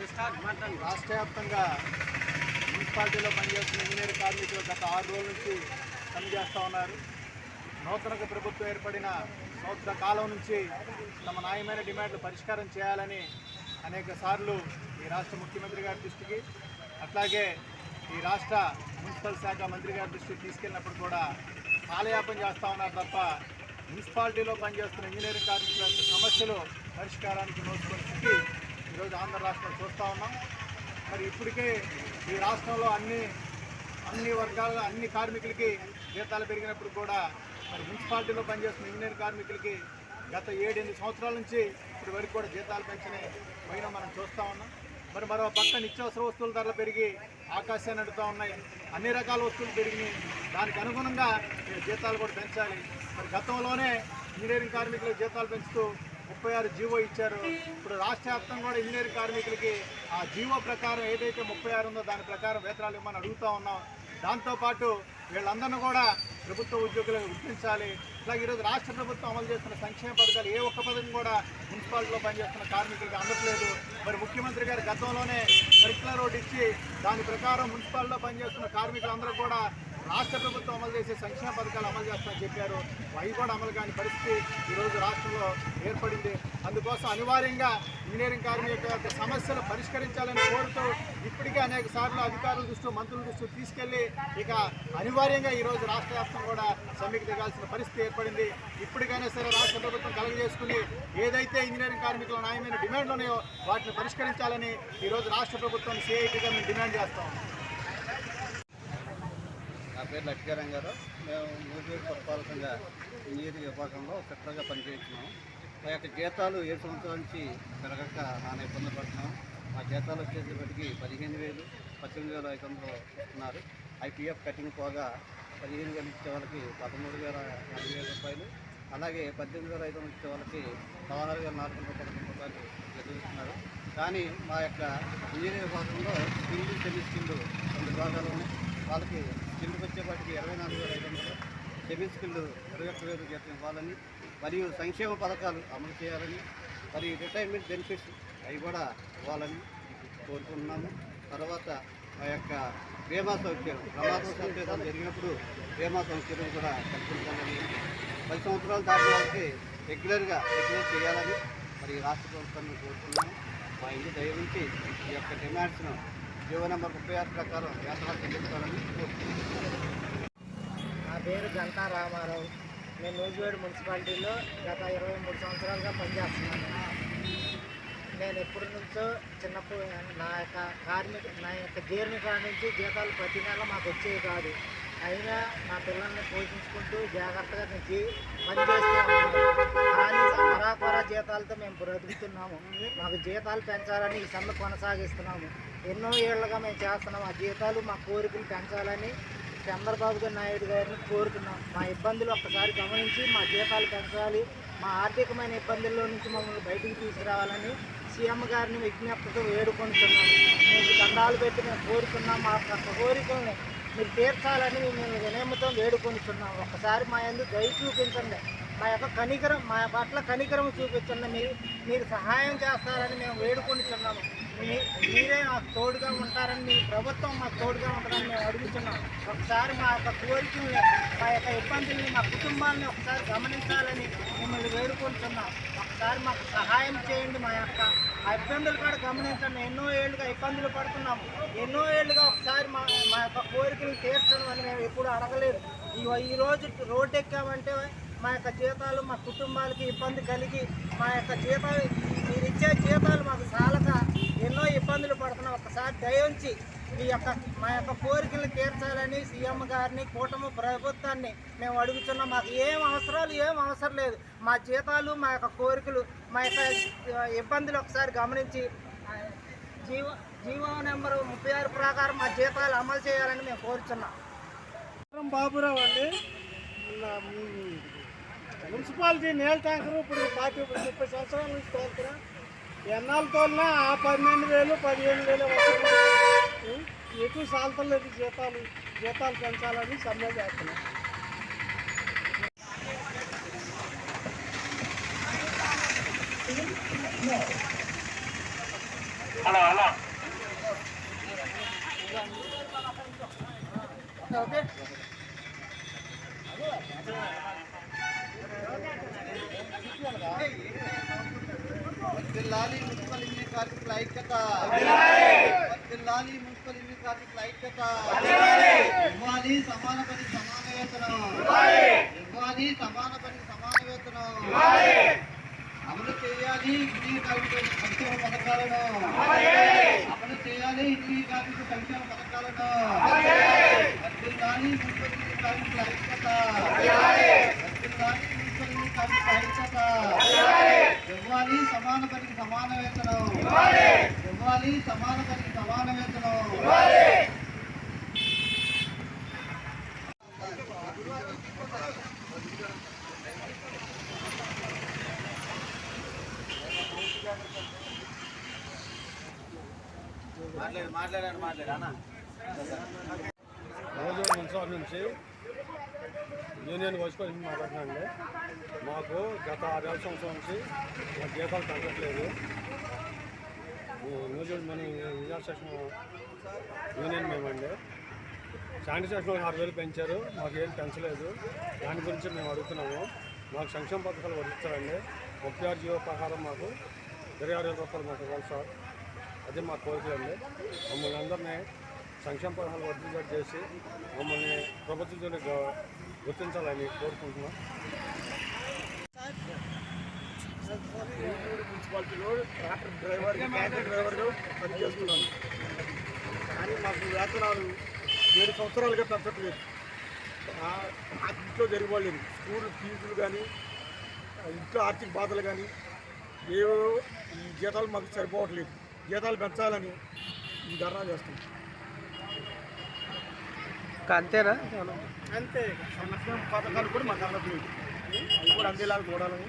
రాష్ట్ర వ్యాప్తంగా మున్సిపాలిటీలో పనిచేస్తున్న ఇంజనీర్ కార్మికులు గత ఆరు రోజుల నుంచి పనిచేస్తూ ఉన్నారు. నూతనంగా ప్రభుత్వం ఏర్పడిన సంవత్సర కాలం నుంచి తమ న్యాయమైన డిమాండ్లు పరిష్కారం చేయాలని అనేక సార్లు ఈ రాష్ట్ర ముఖ్యమంత్రి గారి దృష్టికి అట్లాగే ఈ రాష్ట్ర మున్సిపల్ శాఖ మంత్రి గారి దృష్టికి తీసుకెళ్ళినప్పుడు కూడా కాలయాపన చేస్తూ ఉన్నారు తప్ప మున్సిపాలిటీలో పనిచేస్తున్న ఇంజనీరింగ్ కార్మికుల సమస్యలు పరిష్కారానికి నోచుకొని స్థితి ఈరోజు ఆంధ్ర రాష్ట్రం చూస్తూ ఉన్నాం. మరి ఇప్పటికే ఈ రాష్ట్రంలో అన్ని అన్ని వర్గాల అన్ని కార్మికులకి జీతాలు పెరిగినప్పుడు కూడా మరి మున్సిపాలిటీలో పనిచేస్తున్న ఇంజనీర్ కార్మికులకి గత ఏడెనిమిది సంవత్సరాల నుంచి ఇప్పటి వరకు కూడా జీతాలు పెంచని పోయినా మనం చూస్తూ ఉన్నాం. మరి మరో పక్క నిత్యావసర వస్తువుల ధరలు పెరిగి ఆకాశాన్ని అడుగుతూ ఉన్నాయి. అన్ని రకాల వస్తువులు పెరిగినాయి. దానికి అనుగుణంగా జీతాలు కూడా పెంచాలి. మరి గతంలోనే ఇంజనీరింగ్ కార్మికులకు జీతాలు పెంచుతూ ముప్పై ఆరు జీవో ఇచ్చారు. ఇప్పుడు రాష్ట్ర వ్యాప్తంగా కూడా ఇంజనీరింగ్ కార్మికులకి ఆ జీవో ప్రకారం ఏదైతే ముప్పై ఆరు ఉందో దాని ప్రకారం వేతనాలు ఇవ్వమని అడుగుతూ ఉన్నాం. దాంతోపాటు వీళ్ళందరినీ కూడా ప్రభుత్వ ఉద్యోగులకు గుర్తించాలి. అలాగే ఈరోజు రాష్ట్ర ప్రభుత్వం అమలు చేస్తున్న సంక్షేమ పథకాలు ఏ ఒక్క పథకం కూడా మున్సిపాలిటీలో పనిచేస్తున్న కార్మికులకు అందట్లేదు. మరి ముఖ్యమంత్రి గారు గతంలోనే సర్కులర్ రోడ్ ఇచ్చి దాని ప్రకారం మున్సిపాలిటీలో పనిచేస్తున్న కార్మికులందరూ కూడా రాష్ట్ర ప్రభుత్వం అమలు చేసే సంక్షేమ పథకాలు అమలు చేస్తామని చెప్పారు. అవి కూడా అమలు కాని పరిస్థితి ఈరోజు రాష్ట్రంలో ఏర్పడింది. అందుకోసం అనివార్యంగా ఇంజనీరింగ్ కార్మికుల యొక్క సమస్యలు పరిష్కరించాలని కోరుతూ ఇప్పటికే అనేక సార్లు అధికారుల దృష్టి మంత్రుల దృష్టి తీసుకెళ్ళి ఇక అనివార్యంగా ఈరోజు రాష్ట్ర వ్యాప్తం కూడా సమ్మెకు దిగాల్సిన పరిస్థితి ఏర్పడింది. ఇప్పటికైనా సరే రాష్ట్ర ప్రభుత్వం కలగజేసుకుని ఏదైతే ఇంజనీరింగ్ కార్మికుల న్యాయమైన డిమాండ్లు ఉన్నాయో వాటిని పరిష్కరించాలని ఈరోజు రాష్ట్ర ప్రభుత్వం సిఐటిగా మేము డిమాండ్ చేస్తాం. నా పేరు లక్ష్మీకరం గారు మేము మూడు పురపాలకంగా ఇంజనీరింగ్ విభాగంలో ఫిట్టర్గా పనిచేస్తున్నాం. మా యొక్క జీతాలు ఏ సంవత్సరం నుంచి పెరగక నాన్న ఇబ్బంది పడుతున్నాం. మా జీతాలు వచ్చేసేపటికి పదిహేను వేలు పద్దెనిమిది వేల ఐదు వందలు ఇస్తున్నారు. ఐపీఎఫ్ కటింగ్ పోగా పదిహేను వేలు ఇచ్చే వాళ్ళకి పదమూడు వేల నాలుగు వేల రూపాయలు అలాగే పద్దెనిమిది వేల ఐదు వందలు ఇచ్చే వాళ్ళకి పదహారు వేల నాలుగు వందల పదకొండు రూపాయలు చదివిస్తున్నారు కానీ మా యొక్క ఇంజనీరింగ్ విభాగంలో స్కిల్ సెమీ రెండు విభాగాలు ఉన్నాయి. వాళ్ళకి స్కిల్కి వచ్చేపాటికి ఇరవై నాలుగు వేల ఐదు వందలు. సెమీ స్కిల్ ఇరవై ఒక్క వేలు జీతం ఇవ్వాలని మరియు సంక్షేమ పథకాలు అమలు చేయాలని మరి రిటైర్మెంట్ బెనిఫిట్స్ అవి కూడా ఇవ్వాలని కోరుకుంటున్నాము. తర్వాత ఆ యొక్క బీమా సౌకర్యం ప్రమాద సంకేతాలు జరిగినప్పుడు బీమా సౌకర్యం కూడా కల్పించాలని పది సంవత్సరాలు దాటిన వారికి రెగ్యులర్గా రెగ్యులర్ చేయాలని మరి రాష్ట్ర ప్రభుత్వాన్ని కోరుతున్నాము. మా ఇంటి దయ నుంచి ఈ యొక్క డిమాండ్స్ను జీవో నెంబర్ ముప్పై ఆరు ప్రకారం యాత్ర చెల్లించాలని గంటా రామారావు. నేను నూజివేడు మున్సిపాలిటీలో గత ఇరవై మూడు సంవత్సరాలుగా పనిచేస్తున్నాను. నేను ఎప్పటి నుంచో చిన్నప్పుడు నా యొక్క కార్మిక నా యొక్క జీర్ణ కాడ నుంచి జీతాలు ప్రతి నెల మాకు వచ్చేవి కాదు. అయినా నా పిల్లల్ని పోషించుకుంటూ జాగ్రత్తగా నేను జీ పని కానీ అరాకొర జీతాలతో మేము బ్రతుకుతున్నాము. మాకు జీతాలు పెంచాలని ఈ సమ్మె కొనసాగిస్తున్నాము. ఎన్నో ఏళ్ళుగా మేము చేస్తున్నాము ఆ జీతాలు మా కోరికలు పెంచాలని చంద్రబాబు నాయుడు గారిని కోరుతున్నాం. మా ఇబ్బందులు ఒక్కసారి గమనించి మా జీతాలు పెంచాలి. మా ఆర్థికమైన ఇబ్బందుల్లో నుంచి మమ్మల్ని బయటికి తీసుకురావాలని సీఎం గారిని విజ్ఞప్తితో వేడుకుంటున్నాం. మీకు దండాలు పెట్టి మేము కోరుతున్నాం. మా యొక్క కోరికల్ని మీరు తీర్చాలని మేము వినయమతో వేడుకొనిస్తున్నాం ఒక్కసారి మా ఎందుకు దయ చూపించండి. మా యొక్క కనికరం మా పట్ల కనికరం చూపించండి. మీరు మీరు సహాయం చేస్తారని మేము వేడుకొనిచున్నాము మీరే మాకు తోడుగా ఉంటారని మీ ప్రభుత్వం మాకు తోడుగా ఉంటారని మేము అడుగుతున్నాం. ఒకసారి మా యొక్క కోరికల్ని మా యొక్క ఇబ్బందుల్ని మా కుటుంబాన్ని ఒకసారి గమనించాలని మిమ్మల్ని వేడుకుంటున్నాం. ఒకసారి మాకు సహాయం చేయండి మా యొక్క ఆ ఇబ్బందులు కూడా గమనించండి. ఎన్నో ఏళ్ళుగా ఇబ్బందులు పడుతున్నాము ఎన్నో ఏళ్ళుగా ఒకసారి మా మా యొక్క కోరికలు తీర్చడం అని మేము ఎప్పుడు అడగలేదు. ఈ ఈ రోజు రోడ్ ఎక్కామంటే మా యొక్క జీతాలు మా కుటుంబాలకి ఇబ్బంది కలిగి మా యొక్క జీతాలు మీరు ఇచ్చే జీతాలు మాకు చాలా ఎన్నో ఇబ్బందులు పడుతున్నాం ఒకసారి దయించి ఈ యొక్క మా యొక్క కోరికలు తీర్చాలని సీఎం గారిని కూటమి ప్రభుత్వాన్ని మేము అడుగుతున్నాం మాకు ఏం అవసరాలు ఏం అవసరం లేదు. మా జీతాలు మా యొక్క కోరికలు మా యొక్క ఇబ్బందులు ఒకసారి గమనించి జీవ జీవో నెంబరు ముప్పై ఆరు ప్రకారం మా జీతాలు అమలు చేయాలని మేము కోరుతున్నాం బాబురావు అండి. మున్సిపాలిటీ నీళ్ళ ట్యాంకర్ ఇప్పుడు పార్టీ ముప్పై సంవత్సరాల నుంచి తోలుతున్నా. ఎన్నాళ్ళు తోలినా ఆ పన్నెండు వేలు పదిహేను వేలు ఎటు సాల్తలేదు జీతాలు జీతాలు పెంచాలని సమ్మె చేస్తున్నాం. తిల్లాలి మున్సిపల్ ఇంజనీర్ కార్మికుల ఐక్యత. వర్ధిల్లాలి మున్సిపల్ ఇంజనీర్ కార్మికుల ఐక్యత. ఇవ్వాలి సమాన పని సమాన వేతనం ఇవ్వాలి సమాన పని సమాన వేతనం అమలు చేయాలి ఇంజనీర్ కార్మికుల సంక్షేమ పథకాలను. అమలు చేయాలి ఇంజనీర్ కార్మికుల సంక్షేమ పథకాలను. వర్ధిల్లాలి మున్సిపల్ ఇంజనీర్ కార్మికుల ఐక్యత. వర్ధిల్లాలి మున్సిపల్ ఇంజనీర్ కార్మికుల ఐక్యత ఇవ్వాలి సమాన పనికి సమాన వేతనం ఇవ్వాలి సమాన పనికి సమాన వేతనం మాట్లాడు మాట్లాడాను మాట్లాడు అన్న. రోజు మున్సిపల్ నుంచి యూనియన్ వచ్చుకొని మాట్లాడుతున్నాండి మాకు గత ఆరేళ్ళ సంవత్సరం నుంచి మా జీతాలు తగ్గట్లేదు. న్యూజిలాండ్ మన రిజర్వ్ సెక్షన్ యూనియన్ మేమండి. శానిటేషన్ ఆరు వేలు పెంచారు. మాకు ఏం పెంచలేదు. దాని గురించి మేము అడుగుతున్నాము. మాకు సంక్షేమ పథకాలు వర్తిస్తారండి. ముప్పై ఆరు జీవో ప్రకారం మాకు ఇరవై ఆరు వేల రూపాయలు మాకు ఇవ్వాలి సార్. అది మా కోరికలండి మమ్మల్ని అందరినీ సంక్షేమ పథకాలు వర్తించేసి చేసి మమ్మల్ని ప్రభుత్వంతో గుర్తించాలని కోరుకుంటున్నాం. మున్సిపాలిటీలో ట్రాక్టర్ డ్రైవర్ ట్రాక్టర్ డ్రైవర్గా పనిచేస్తున్నాను కానీ మాకు వేతనాలు ఏడు సంవత్సరాలుగా పెంచట్లేదు ఇంట్లో జరిగిపోలేదు. స్కూల్ ఫీజులు కానీ ఇంట్లో ఆర్థిక బాధలు కానీ ఏవో ఈ జీతాలు మాకు సరిపోవట్లేదు. జీతాలు పెంచాలని ఈ ధర్నా చేస్తున్నాం. అంతేనా? అంతే పథకాలు కూడా మాకు కూడా అందేలాగా చూడాలని.